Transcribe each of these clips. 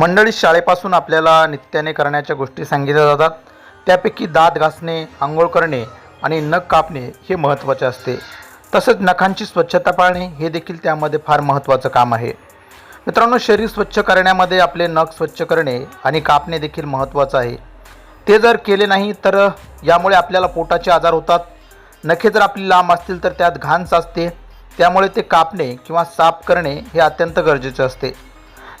मंडळी शाळेपासून आपल्याला नित्याने करण्याच्या गोष्टी सांगितल्या जातात. त्यापैकी दात घासणे आंघोळ करणे आणि नख कापणे हे महत्त्वाचे असते. तसंच नखांची स्वच्छता पाळणे हे देखील त्यामध्ये फार महत्त्वाचं काम आहे. मित्रांनो शरीर स्वच्छ करण्यामध्ये आपले नख स्वच्छ करणे आणि कापणे देखील महत्त्वाचं आहे. ते जर केले नाही तर यामुळे आपल्याला पोटाचे आजार होतात. नखे जर आपली लांब असतील तर त्यात घाण साचते. त्यामुळे ते कापणे किंवा साफ करणे हे अत्यंत गरजेचे असते.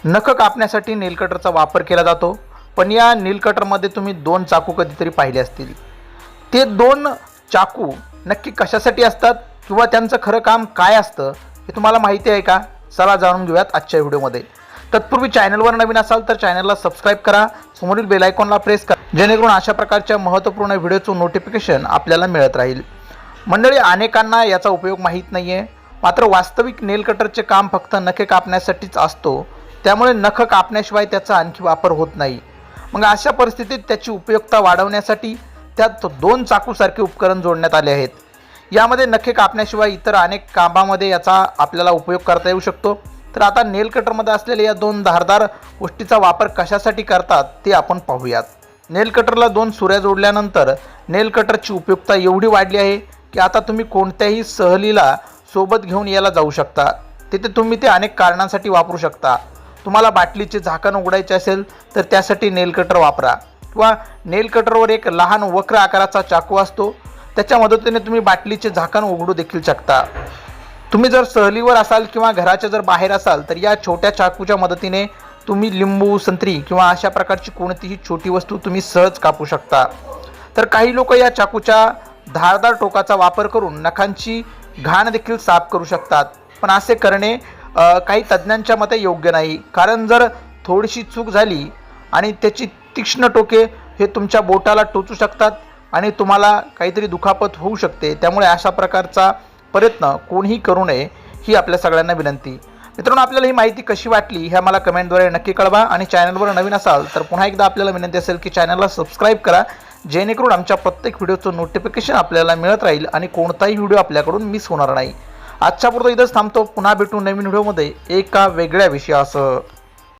नख कापण्यासाठी नेलकटरचा वापर केला जातो. पण या नेलकटरमध्ये तुम्ही दोन चाकू कधीतरी पाहिले असतील. ते दोन चाकू नक्की कशासाठी असतात किंवा त्यांचं खरं काम काय असतं हे तुम्हाला माहिती आहे का? चला जाणून घेऊयात आजच्या व्हिडिओमध्ये. तत्पूर्वी चॅनलवर नवीन असाल तर चॅनलला सबस्क्राईब करा. समोरील बेल आयकॉनला प्रेस करा. जेणेकरून अशा प्रकारच्या महत्त्वपूर्ण व्हिडिओचं नोटिफिकेशन आपल्याला मिळत राहील. मंडळी अनेकांना याचा उपयोग माहीत नाही आहे मात्र वास्तविक नेलकटरचे काम फक्त नखे कापण्यासाठीच असतो. त्यामुळे नख कापण्याशिवाय त्याचा आणखी वापर होत नाही. मग अशा परिस्थितीत त्याची उपयुक्तता वाढवण्यासाठी त्यात दोन चाकूसारखे उपकरण जोडण्यात आले आहेत. यामध्ये नखे कापण्याशिवाय इतर अनेक कामामध्ये याचा आपल्याला उपयोग करता येऊ शकतो. तर आता नेल कटरमध्ये असलेल्या या दोन धारदार गोष्टीचा वापर कशासाठी करतात ते आपण पाहूयात. नेल कटरला दोन सुऱ्या जोडल्यानंतर नेल कटरची उपयुक्तता एवढी वाढली आहे की आता तुम्ही कोणत्याही सहलीला सोबत घेऊन यायला जाऊ शकता. तिथे तुम्ही ते अनेक कारणांसाठी वापरू शकता. तुम्हाला बाटलीचे झाकण उघडायचे असेल तर त्यासाठी नेल कटर वापरा. किंवा नेल कटरवर एक लहान वक्र आकाराचा चाकू असतो त्याच्या मदतीने तुम्ही बाटलीचे झाकण उघडू देखील शकता. तुम्ही जर सहलीवर असाल किंवा घराच्या जर बाहेर असाल तर या छोट्या चाकूच्या मदतीने तुम्ही लिंबू संत्री किंवा अशा प्रकारची कोणतीही छोटी वस्तू तुम्ही सहज कापू शकता. तर काही लोक या चाकूच्या धारदार टोकाचा वापर करून नखांची घाण देखील साफ करू शकतात. पण असे करणे काही तज्ज्ञांच्या मते योग्य नाही. कारण जर थोडीशी चूक झाली आणि त्याची तीक्ष्ण टोके हे तुमच्या बोटाला टोचू शकतात आणि तुम्हाला काहीतरी दुखापत होऊ शकते त्यामुळे अशा प्रकारचा प्रयत्न कोणीही करू नये ही आपल्या सगळ्यांना विनंती. मित्रांनो आपल्याला ही माहिती कशी वाटली ह्या मला कमेंटद्वारे नक्की कळवा आणि चॅनलवर नवीन असाल तर पुन्हा एकदा आपल्याला विनंती असेल की चॅनलला सबस्क्राईब करा जेणेकरून आमच्या प्रत्येक व्हिडिओचं नोटिफिकेशन आपल्याला मिळत राहील आणि कोणताही व्हिडिओ आपल्याकडून मिस होणार नाही. आजच्या पुरतं इथंच थांबतो. पुन्हा भेटू नवीन व्हिडिओमध्ये. एका वेगळ्या विषयासह.